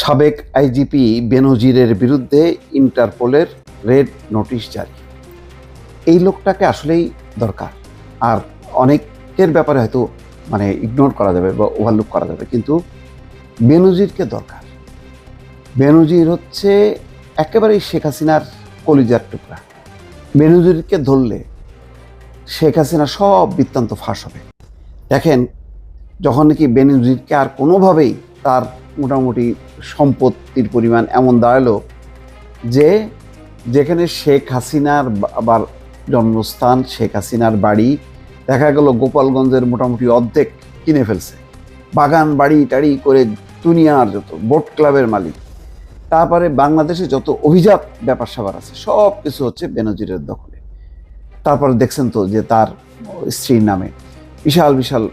সাবেক আইজিপি বেনজিরের বিরুদ্ধে ইন্টারপোলের red notice জারি। এই লোকটাকে আসলেই দরকার। আর অনেকের ব্যাপারে হয়তো মানে ইগনোর করা যাবে বা ওভারলুক করা যাবে, কিন্তু বেনজিরকে দরকার। বেনজির হচ্ছে একেবারেই শেখ হাসিনার কলিজার টুকরা। বেনজিরকে ধরলে শেখ হাসিনা সব বৃত্তান্ত ফাঁস হবে। দেখেন, যখন নাকি বেনজিরকে আর কোনোভাবেই তার মোটামুটি সম্পত্তির পরিমাণ এমন দাঁড়াল যে যেখানে শেখ হাসিনার আবার জন্মস্থান, শেখ হাসিনার বাড়ি, দেখা গেল গোপালগঞ্জের মোটামুটি অর্ধেক কিনে ফেলছে। বাগান, বাড়ি, টাড়ি করে দুনিয়ার যত বোট ক্লাবের মালিক, তারপরে বাংলাদেশে যত অভিজাত ব্যাপার স্যাপার আছে, সব কিছু হচ্ছে বেনজিরের দখলে। তারপরে দেখছেন তো যে তার স্ত্রীর নামে বিশাল বিশাল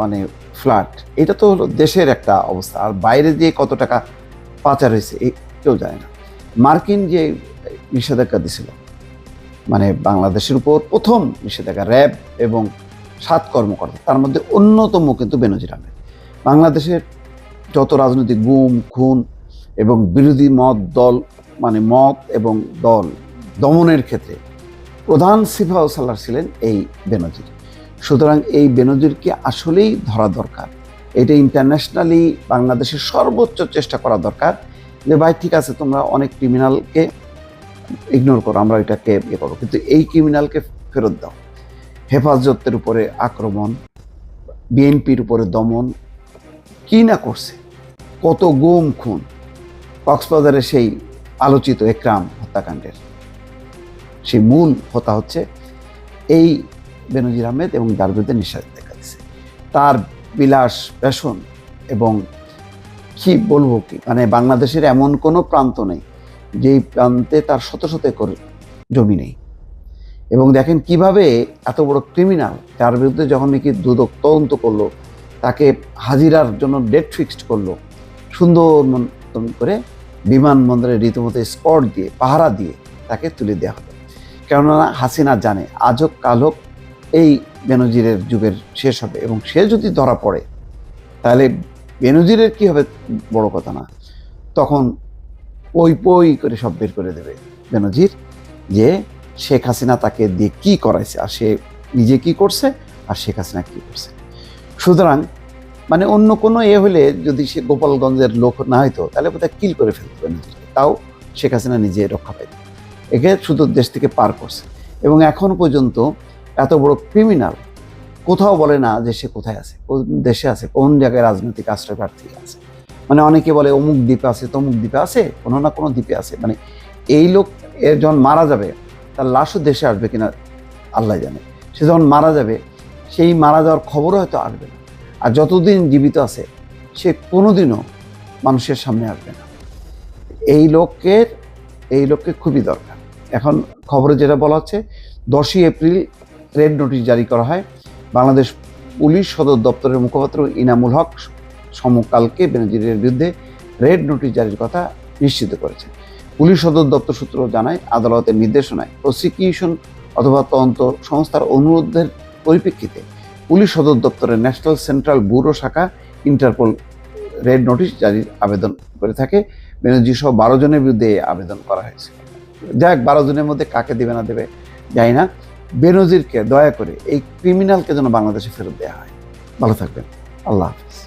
মানে ফ্ল্যাট, এটা তো হলো দেশের একটা অবস্থা। আর বাইরে দিয়ে কত টাকা পাচার হয়েছে কেউ জানে না। মার্কিন যে নিষেধাজ্ঞা দিছিল মানে বাংলাদেশের উপর প্রথম নিষেধাজ্ঞা, র্যাব এবং সাত কর্মকর্তা, তার মধ্যে অন্যতম কিন্তু বেনজির আহমেদ। বাংলাদেশের যত রাজনৈতিক গুম, খুন এবং বিরোধী মত, দল মানে মত এবং দল দমনের ক্ষেত্রে প্রধান সিফা ও সাল্লার ছিলেন এই বেনজির। সুতরাং এই বেনজিরকে আসলেই ধরা দরকার। এটা ইন্টারন্যাশনালি বাংলাদেশের সর্বোচ্চ চেষ্টা করা দরকার যে, ভাই, ঠিক আছে, তোমরা অনেক ক্রিমিনালকে ইগনোর করো, আমরা এটাকে ইয়ে করো কিন্তু এই ক্রিমিনালকে ফেরত দাও। হেফাজতের উপরে আক্রমণ, বিএনপির উপরে দমন, কি না করছে? কত গুম, খুন। কক্সবাজারে সেই আলোচিত একরাম হত্যাকাণ্ডের। সেই মূল হত্যা হচ্ছে এই বেনজির আহমেদ এবং যার বিরুদ্ধে নিষেধাজ্ঞা তার বিলাস পেশন এবং কি বলব কি মানে বাংলাদেশের এমন কোনো প্রান্ত নেই যেই প্রান্তে তার শত শত একর জমি নেই। এবং দেখেন কীভাবে এত বড় ক্রিমিনাল তার বিরুদ্ধে যখন নাকি দুদক তদন্ত করল, তাকে হাজিরার জন্য ডেট ফিক্সড করল, সুন্দর মতন করে বিমানবন্দরে রীতিমতো স্পট দিয়ে, পাহারা দিয়ে তাকে তুলে দেওয়া হলো। কেননা হাসিনা জানে আজ হোক কাল হোক এই বেনজিরের যুগের শেষ হবে এবং সে যদি ধরা পড়ে, তাহলে বেনজিরের কি হবে বড় কথা না। তখন ওই পই করে সব বের করে দেবে বেনজির যে শেখ হাসিনা তাকে দিয়ে কি করাইছে, আর সে নিজে কি করছে, আর শেখ হাসিনা কী করছে। সুতরাং মানে অন্য কোনো এ হলে যদি সে গোপালগঞ্জের লোক না হইতো, তাহলে বোধহয় কিল করে ফেলতো বেনজিরকে তাও শেখ হাসিনা নিজে রক্ষা পাইত। একে শুধু দেশ থেকে পার করছে। এবং এখন পর্যন্ত এত বড় ক্রিমিনাল কোথাও বলে না যে সে কোথায় আছে, কোন দেশে আছে, কোন জায়গায় রাজনৈতিক আশ্রয় প্রার্থী আছে। মানে অনেকে বলে অমুক দ্বীপে আছে, তমুক দ্বীপে আছে, কোনো না কোনো দ্বীপে আছে। মানে এই লোক এর যখন মারা যাবে, তার লাশও দেশে আসবে কিনা আল্লাহ জানে। সে যখন মারা যাবে, সেই মারা যাওয়ার খবরও হয়তো আসবে না। আর যতদিন জীবিত আছে, সে কোনোদিনও মানুষের সামনে আসবে না। এই লোকের, এই লোককে খুবই দরকার। এখন খবরে যেটা বলা হচ্ছে, দশই এপ্রিল রেড নোটিশ জারি করা হয়। বাংলাদেশ পুলিশ সদর দপ্তরের মুখপাত্র ইনামুল হক সমকালকে বেনজিরের বিরুদ্ধে রেড নোটিশ জারির কথা নিশ্চিত করেছে পুলিশ সদর দপ্তর সূত্র জানায়, আদালতের নির্দেশনায় প্রসিকিউশন অথবা তদন্ত সংস্থার অনুরোধের পরিপ্রেক্ষিতে পুলিশ সদর দপ্তরের ন্যাশনাল সেন্ট্রাল ব্যুরো শাখা ইন্টারপোল রেড নোটিশ জারির আবেদন করে থাকে। বেনজির সহ বারো জনের বিরুদ্ধে আবেদন করা হয়েছে। যাক, বারো জনের মধ্যে কাকে দেবে না দেবে জানি না। বেনজিরকে দয়া করে এই ক্রিমিনালকে যেন বাংলাদেশে ফেরত দেওয়া হয়। ভালো থাকবেন। আল্লাহ হাফিজ।